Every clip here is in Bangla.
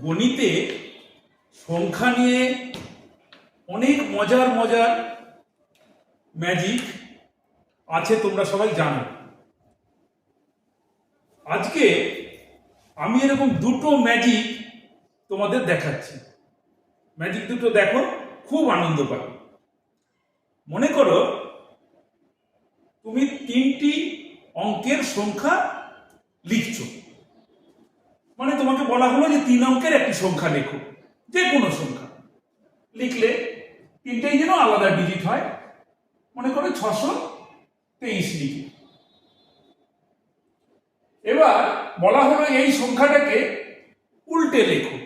গণিতে সংখ্যা নিয়ে অনেক মজার মজার ম্যাজিক আছে তোমরা সবাই জানো। আজকে আমি এরকম দুটো ম্যাজিক তোমাদের দেখাচ্ছি। ম্যাজিক দুটো দেখো, খুব আনন্দ পাবে। মনে করো, তুমি তিনটি অঙ্কের সংখ্যা লিখছো। মানে তোমাকে বলা হলো যে তিন অঙ্কের একটি সংখ্যা লেখো, যে কোনো সংখ্যা। লিখলে তিনটেই যেন আলাদা ডিজিট হয়। মনে করো ছশো তেইশ লিখে এবার বলা হলো এই সংখ্যাটাকে উল্টে লেখো।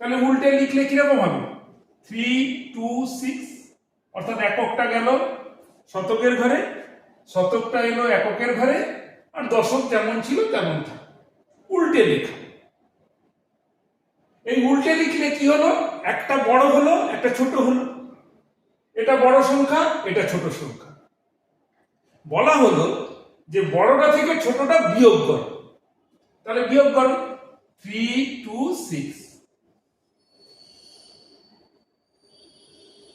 তাহলে উল্টে লিখলে কীরকম হবে? থ্রি টু সিক্স অর্থাৎ এককটা গেল শতকের ঘরে, শতকটা এলো এককের ঘরে, আর দশক যেমন ছিল তেমন থাকে উল্টে লেখা। এই উল্টে লিখলে কি হলো? একটা বড় হলো, একটা ছোট হলো। এটা বড় সংখ্যা, এটা ছোট সংখ্যা। বলা হলো যে বড়টা থেকে ছোটটা বিয়োগ করো। তাহলে বিয়োগ করো। থ্রি টু সিক্স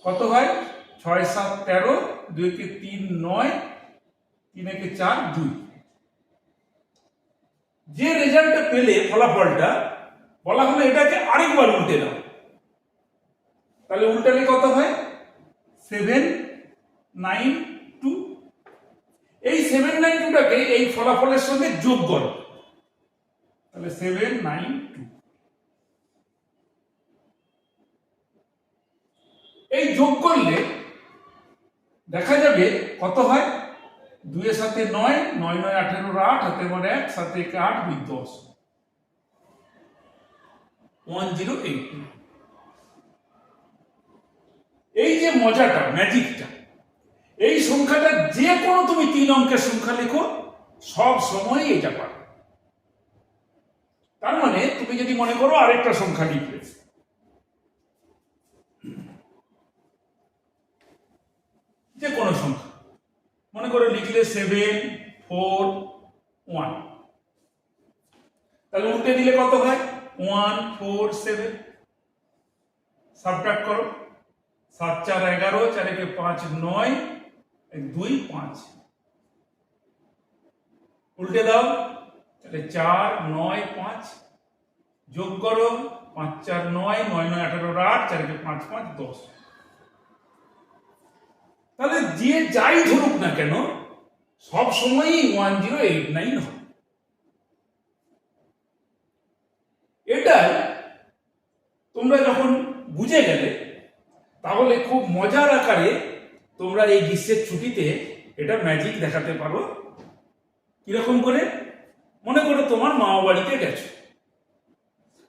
কত হয়? ছয়, সাত, তেরো, দুই কে তিন, নয়, তিন একে চার, দুই। যে রেজাল্টটা পেলে ফলাফলটা, বলা হলো এটাকে আরেকবার উল্টে দাও। তাহলে উল্টালে কত হয়? সেভেন নাইন টু এই সেভেন নাইন টুটাকে এই ফলাফলের সঙ্গে যোগ করো। তাহলে সেভেন নাইন টু এই যোগ করলে দেখা যাবে কত হয়? দুইয়ের সাথে নয় নয় নয় আঠেরো আট হাতে মানে এক, সাথে একে আট, দুই দশ। One zero eight. এই যে মজাটা, ম্যাজিকটা, এই সংখ্যাটা যে কোনো তুমি তিন অঙ্কের সংখ্যা লেখো, সব সময় এটা পাবে তার মানে তুমি যদি মনে করো আরেকটা সংখ্যা লিখবে যে কোনো সংখ্যা। মনে করো লিখলে সেভেন ফোর ওয়ান তাহলে উল্টে দিলে কত হয়? ওয়ান ফোর সেভেন সাবট্রাক্ট করো। সাত, চার, এগারো চার একে পাঁচ, নয় দুই, পাঁচ। উল্টে দাও। তাহলে চার, নয়, পাঁচ। যোগ করো। পাঁচ, চার, নয় নয় নয় আঠারো আট চার একে পাঁচ পাঁচ, দশ। তাহলে যে যাই ধরুক না কেন, সব সময়ই ওয়ান জিরো এইট নাইন হবে এটাই তোমরা যখন বুঝে গেলে, তাহলে খুব মজার আকারে তোমরা এই গ্রীষ্মের ছুটিতে এটা ম্যাজিক দেখাতে পারো। কীরকম করে? মনে করো তোমার মামা বাড়িতে গেছো।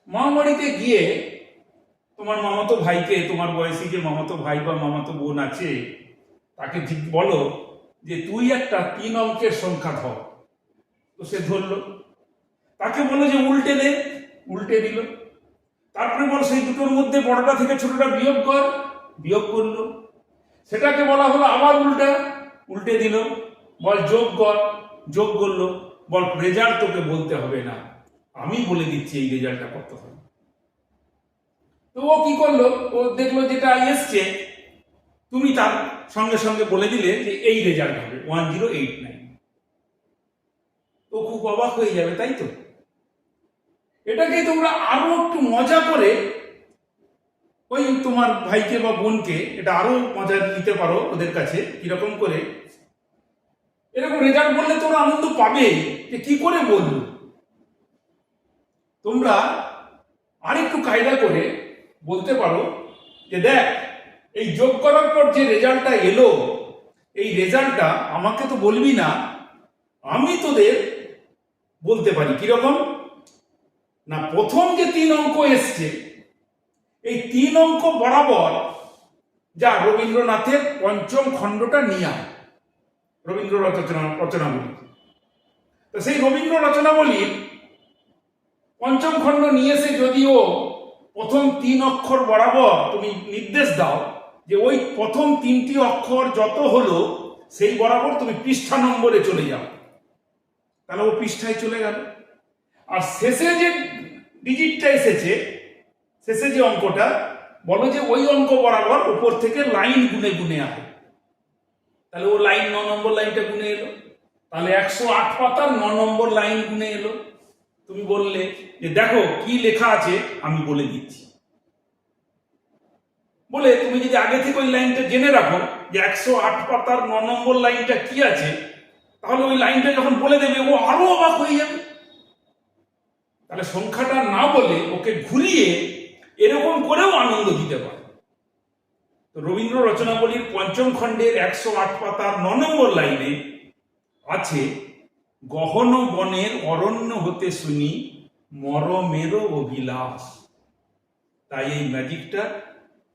মামা বাড়িতে গিয়ে তোমার মামাতো ভাইকে, তোমার বয়সী যে মামাতো ভাই বা মামাতো বোন আছে তাকে ঠিক বলো যে তুই একটা তিন অঙ্কের সংখ্যা ধর। তো সে ধরলো। তাকে বলো যে উল্টে দে উল্টে দিল। তারপরে বল সেই দুটোর মধ্যে বড়টা থেকে ছোটটা বিয়োগ কর, বিয়োগ করল। সেটাকে বলা হলো আবার উল্টা, উল্টে দিল। বল যোগ কর, যোগ করল। বল রেজাল্ট তোকে বলতে হবে না। আমি বলে দিচ্ছি এই রেজাল্টটা কত হবে। তো ও কি করল? ও দেখল যেটা এসছে তুমি তার সঙ্গে সঙ্গে বলে দিলে যে এই রেজাল্ট হবে ওয়ান জিরো এইট নাইন তো খুব অবাক হয়ে যাবে, তাই তো? এটাকে তোমরা আরও একটু মজা করে ওই তোমার ভাইকে বা বোনকে এটা আরও মজা নিতে পারো ওদের কাছে, কীরকম করে? এরকম রেজাল্ট বললে তোমরা আনন্দ পাবে যে কি করে বলব তোমরা আরেকটু কায়দা করে বলতে পারো যে দেখ এই যোগ করার পর যে রেজাল্টটা এলো, এই রেজাল্টটা আমাকে তো বলবি না, আমি তোদের বলতে পারি। কীরকম? না, প্রথম যে তিন অঙ্ক এসছে, এই তিন অঙ্ক বরাবর যা রবীন্দ্রনাথের পঞ্চম খণ্ডটা নিয়ে রবীন্দ্র রচনা, রচনাবলী। তো সেই রবীন্দ্র রচনাবলীর পঞ্চম খণ্ড নিয়ে এসে যদিও প্রথম তিন অক্ষর বরাবর তুমি নির্দেশ দাও যে ওই প্রথম তিনটি অক্ষর যত হলো, সেই বরাবর তুমি পৃষ্ঠা নম্বরে চলে যাও তাহলে ও পৃষ্ঠায় চলে গেল। আর শেষে যে ডিজিটটা এসেছে, শেষে যে অঙ্কটা, বলো যে ওই অঙ্ক বরাবর উপর থেকে লাইন গুনে গুনে আয় তাহলে ও লাইন ন নম্বর লাইনটা গুনে এলো। তাহলে একশো আট পাতার ন নম্বর লাইন গুনে এলো। তুমি বললে যে দেখো কি লেখা আছে, আমি বলে দিচ্ছি। বলে, তুমি যদি আগে থেকে ওই লাইনটা জেনে রাখো যে একশো আট পাতার ন নম্বর লাইনটা কি আছে, তাহলে ওই লাইনটা যখন বলে দেবে, ও আরও অবাক হয়ে যাবে। তাহলে সংখ্যাটা না বলে ওকে ঘুরিয়ে এরকম করেও আনন্দ দিতে পারে। রবীন্দ্র রচনাবলীর পঞ্চম খণ্ডের একশো আট পাতার ন নম্বর লাইনে আছে, গহন বনের অরণ্য হতে শুনি মরমের অভিলাষ। তাই এই ম্যাজিকটা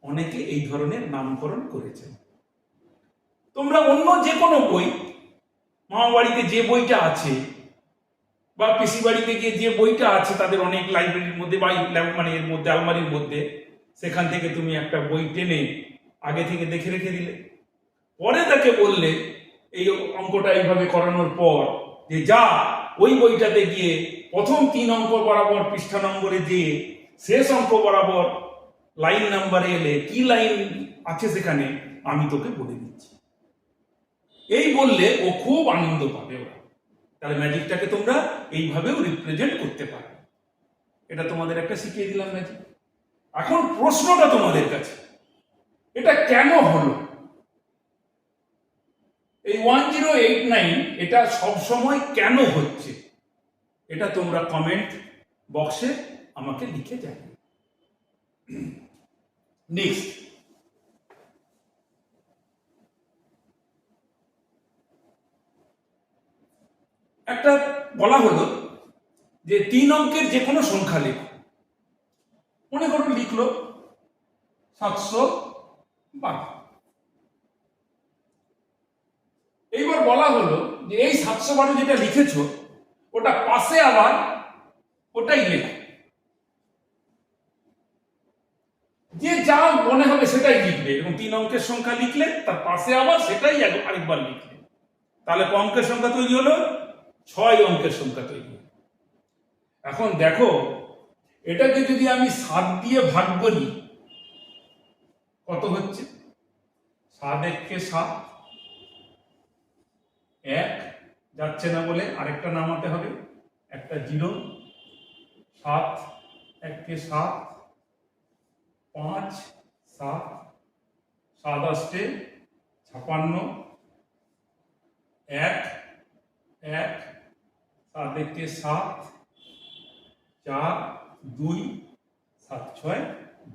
অনেকে এই ধরনের নামকরণ করেছেন তোমরা অন্য যে কোনো বই মামা বাড়িতে যে বইটা আছে, বা পিসি বাড়িতে গিয়ে যে বইটা আছে তাদের অনেক লাইব্রেরির মধ্যে বা মানে এর মধ্যে, আলমারির মধ্যে, সেখান থেকে তুমি একটা বই টেনে আগে থেকে দেখে রেখে দিলে। পরে তাকে বললে, এই অঙ্কটা এইভাবে করানোর পর যে যা, ওই বইটাতে গিয়ে প্রথম তিন অঙ্ক বরাবর পৃষ্ঠা নম্বরে দিয়ে শেষ অঙ্ক বরাবর লাইন নাম্বারে এলে কি লাইন আছে সেখানে আমি তোকে বলে দিচ্ছি। এই বললে ও খুব আনন্দ পাবে ওরা। তাহলে ম্যাজিকটাকে তোমরা এইভাবেও রিপ্রেজেন্ট করতে পারো। এটা তোমাদের একটা শিখিয়ে দিলাম ম্যাজিক। এখন প্রশ্নটা তোমাদের কাছে। এটা কেন হলো? এই ওয়ান জিরো এইট নাইন এটা সবসময় কেন হচ্ছে? এটা তোমরা কমেন্ট বক্সে আমাকে লিখে যাবে নেক্সট একটা বলা হলো যে তিন অঙ্কের যে কোনো সংখ্যা লেখো। মনে করো লিখলো সাতশো বারো। এইবার বলা হলো যে এই সাতশো বারো যেটা লিখেছ, ওটা পাশে আবার ওটাই লেখো। যে যা মনে হবে সেটাই লিখবে এবং তিন অঙ্কের সংখ্যা লিখলে, তার পাশে আবার সেটাই আরেকবার লিখলে। তাহলে ক অঙ্কের সংখ্যা তৈরি হলো? ছয় অঙ্কের সংখ্যা তৈরি এখন দেখো, এটাকে যদি আমি সাত দিয়ে ভাগ করি, কত হচ্ছে? সাত এককে সাত, এক, যাচ্ছে না বলে আরেকটা নামাতে হবে, একটা জিরো, সাত এককে সাত পাঁচ, সাত সাত ছাপান্ন, এক এক, সাত একে সাত, চার, দুই, সাত, ছয়,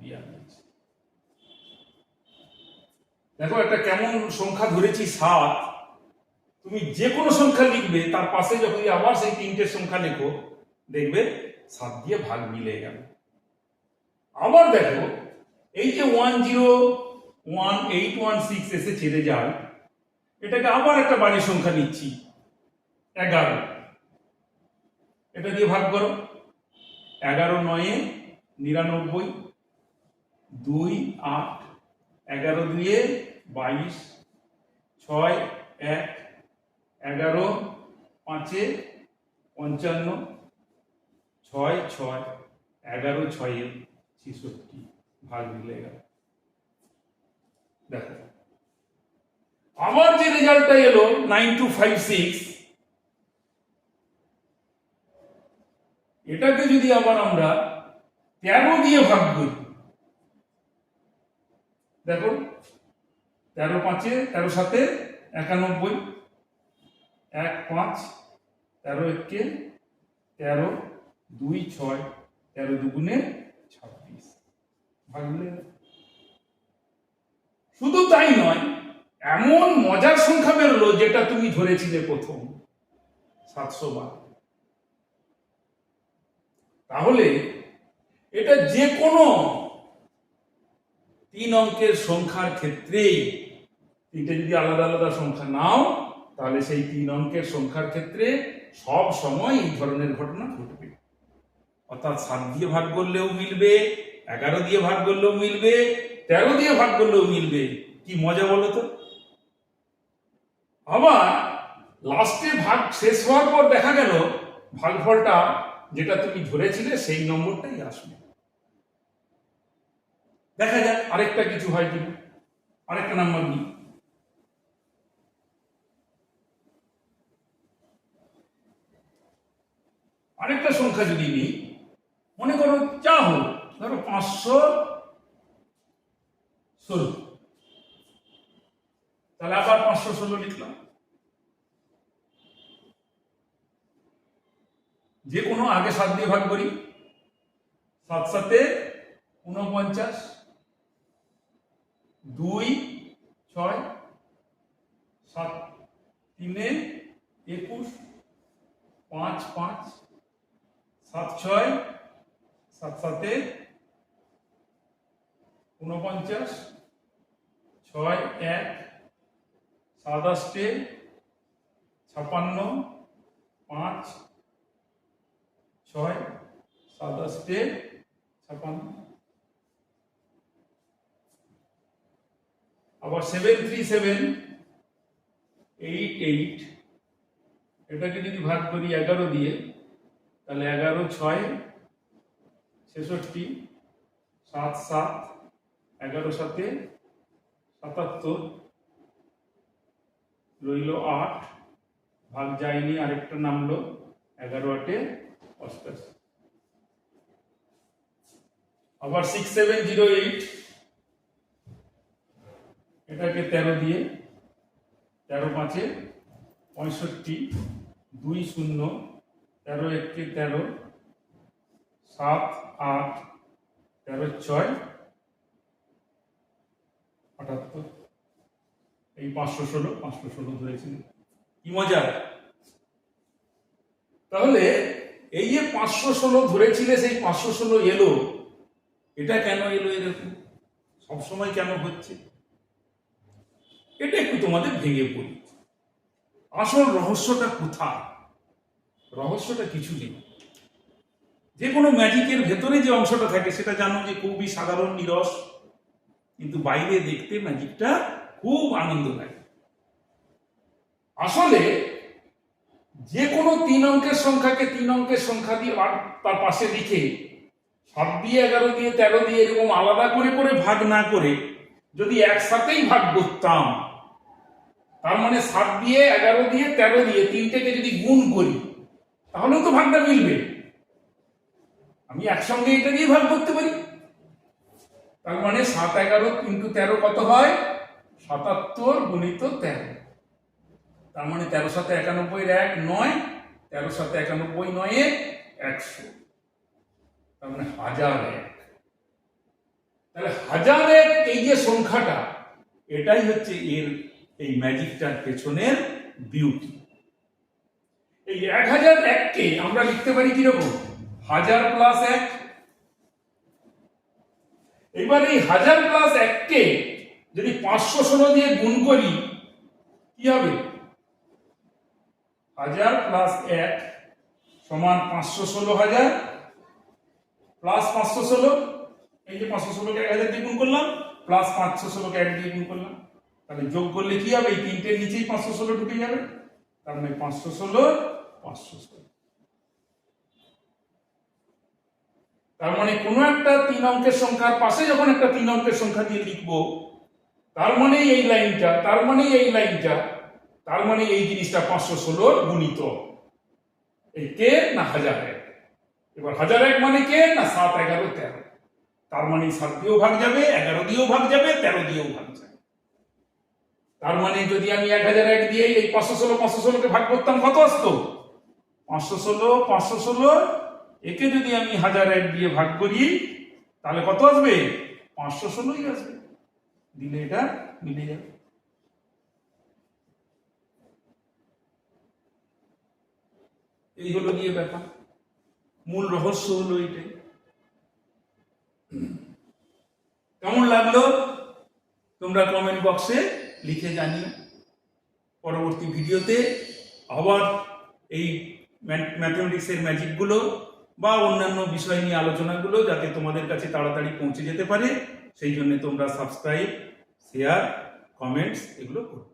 বিয়াল্লিশ। দেখো, একটা কেমন সংখ্যা ধরেছি, সাত। তুমি যে কোনো সংখ্যা লিখবে, তার পাশে যখন আবার সেই তিনটে সংখ্যা লেখো, দেখবে সাত দিয়ে ভাগ মিলে গেল। আবার দেখো এই যে one zero one eight one six এসে ছেড়ে যায় এটাকে আবার একটা বাড়ির সংখ্যা নিচ্ছি। এগারো। এটা দিয়ে ভাগ করো। এগারো নয়ে নিরানব্বই, দুই আট, এগারো দুয়ে বাইশ, ছয় এক, এগারো পাঁচে পঞ্চান্ন, ছয় ছয়, এগারো ছয়ে ছেষট্টি। ভাগ গেল দেখো। আমার যে রেজাল্টটা এলো নাইন টু ফাইভ সিক্স, এটাকে যদি আবার আমরা তেরো দিয়ে ভাগ করি, দেখো, তেরো পাঁচে, তেরো সাথে একানব্বই, এক পাঁচ, তেরো একে, তেরো দুই ছয়, তেরো দুগুণে ছাব্বিশ ভাগ মিলে গেল। শুধু তাই নয়, এমন মজার সংখ্যা বেরোলো যেটা তুমি ধরেছিলে প্রথম সাতশো বারো। তাহলে এটা যে কোনো তিন অঙ্কের সংখ্যার ক্ষেত্রেই, তিনটে যদি আলাদা আলাদা সংখ্যা নাও, তাহলে সেই তিন অঙ্কের সংখ্যার ক্ষেত্রে সব সময় এই ধরনের ঘটনা ঘটবে। অর্থাৎ সাত দিয়ে ভাগ করলেও মিলবে এগারো দিয়ে ভাগ করলেও মিলবে, তেরো দিয়ে ভাগ করলেও মিলবে। কি মজা বলো তো? আবার লাস্টে ভাগ শেষ হওয়ার পর দেখা গেল ভাগফলটা যেটা তুমি ধরেছিলে সেই নম্বরটাই আসবে। দেখা যাক আরেকটা কিছু হয় কিনা, আরেকটা নাম্বার নিই। আরেকটা সংখ্যা যদি নিই, মনে করো যা হোক ধরো পাঁচশো ষোলো। তাহলে আবার পাঁচশো ষোলো লিখলাম। যে কোনো আগে সাত দিয়ে ভাগ করি। সাত সাতে উনপঞ্চাশ দুই, ছয়, সাত, তিনে একুশ, পাঁচ পাঁচ, সাত, ছয়, সাত সাতে উনপঞ্চাশ ছয়, এক, সাত আষ্টে ছাপান্ন পাঁচ, ছয়, সাত আষ্টে ছাপান্ন আবার seven three seven eight eight এটাকে যদি ভাগ করি এগারো দিয়ে, তাহলে এগারো, ছয়, ছেষট্টি, সাত সাত এগারো সাতে সাতাত্তর রইল আট, ভাগ যায়নি, আরেকটা নামলো, এগারো আটে অষ্টাশি। আবার সিক্স সেভেন জিরো এইট এটাকে তেরো দিয়ে, তেরো পাঁচে পঁয়ষট্টি, দুই শূন্য, তেরো একটি তেরো, সাত আট, তেরো ছয় আটাত্তর এই পাঁচশো ষোলো পাঁচশো ষোলো ধরেছিল কি মজা। তাহলে এই যে পাঁচশো ষোলো ধরেছিলে, সেই পাঁচশো ষোলো এলো। এটা কেন এলো এরকম সবসময় কেন হচ্ছে? এটা একটু তোমাদের ভেঙে পড়ি। আসল রহস্যটা কোথায়? রহস্যটা কিছু নেই। যে কোনো ম্যাজিকের ভেতরে যে অংশটা থাকে, সেটা জানো যে খুবই সাধারণ, নিরস কিন্তু বাইরে দেখতে ম্যাজিকটা খুব আনন্দ লাগে। আসলে যে কোনো তিন অঙ্কের সংখ্যাকে তিন অঙ্কের সংখ্যা দিয়ে তার পাশে লিখে সাত দিয়ে এগারো দিয়ে তেরো দিয়ে এরকম আলাদা করে করে ভাগ না করে যদি একসাথেই ভাগ করতাম, তার মানে সাত দিয়ে এগারো দিয়ে তেরো দিয়ে তিনটেকে যদি গুণ করি, তাহলেও তো ভাগটা মিলবে। আমি একসঙ্গে এটা দিয়ে ভাগ করতে পারি। তার মানে সাত এগারো ইন্টু তেরো কত হয়? সাতাত্তর গুণিত তেরো। তার মানে তেরো সাথে একানব্বই এক নয়, তেরো সাথে একানব্বই নয়ে একশো। তার মানে হাজার এক। তাহলে হাজার এক, এই যে সংখ্যাটা, এটাই হচ্ছে এর এই ম্যাজিকটার পেছনের বিউটি। এই এক হাজার এককে আমরা লিখতে পারি কীরকম? হাজার প্লাস এক এবার এই হাজার প্লাস এককে যদি পাঁচশো ষোলো দিয়ে গুণ করি, কি হবে? হাজার প্লাস এক সমান পাঁচশো ষোলো হাজার প্লাস পাঁচশো ষোলো। এই যে পাঁচশো ষোলোকে এক হাজার দিয়ে গুণ করলাম প্লাস পাঁচশো ষোলোকে এক দিয়ে গুণ করলাম। তাহলে যোগ করলে কি হবে? এই তিনটের নিচেই পাঁচশো ষোলো ঢুকে যাবে। তার মানে পাঁচশো ষোলো পাঁচশো ষোলো। তার মানে কোনো একটা তিন অঙ্কের সংখ্যার পাশে যখন একটা তিন অঙ্কের সংখ্যা দিয়ে লিখব, তার মানে এই লাইনটা, তার মানে এই লাইনটা, তার মানে এই জিনিসটা পাঁচশো ষোলোর গুণিত। এই কে না হাজার এক? এবার হাজার এক মানে কে না সাত এগারো তেরো? তার মানে সাত দিয়েও ভাগ যাবে, এগারো দিয়েও ভাগ যাবে, তেরো দিয়েও ভাগ যাবে। তার মানে যদি আমি এক হাজার এক দিয়ে এই পাঁচশো ষোলো, পাঁচশো ষোলোকে ভাগ করতাম, কত আসতো? পাঁচশো ষোলো পাঁচশো ষোলো একে যদি আমি হাজার এক দিয়ে ভাগ করি, তাহলে কত আসবে? পাঁচশো ষোলোই আসবে। দিলে এটা মিলে যাবে। এই হলো গিয়ে ব্যাপার। মূল রহস্য হলো এটাই কেমন লাগল? তোমরা কমেন্ট বক্সে লিখে জানিও। পরবর্তী ভিডিওতে আবার এই ম্যাথমেটিক্সের ম্যাজিকগুলো বা অন্যান্য বিষয় নিয়ে আলোচনাগুলো যাতে তোমাদের কাছে তাড়াতাড়ি পৌঁছে যেতে পারে, সেই জন্য তোমরা সাবস্ক্রাইব শেয়ার কমেন্টস এগুলো করো।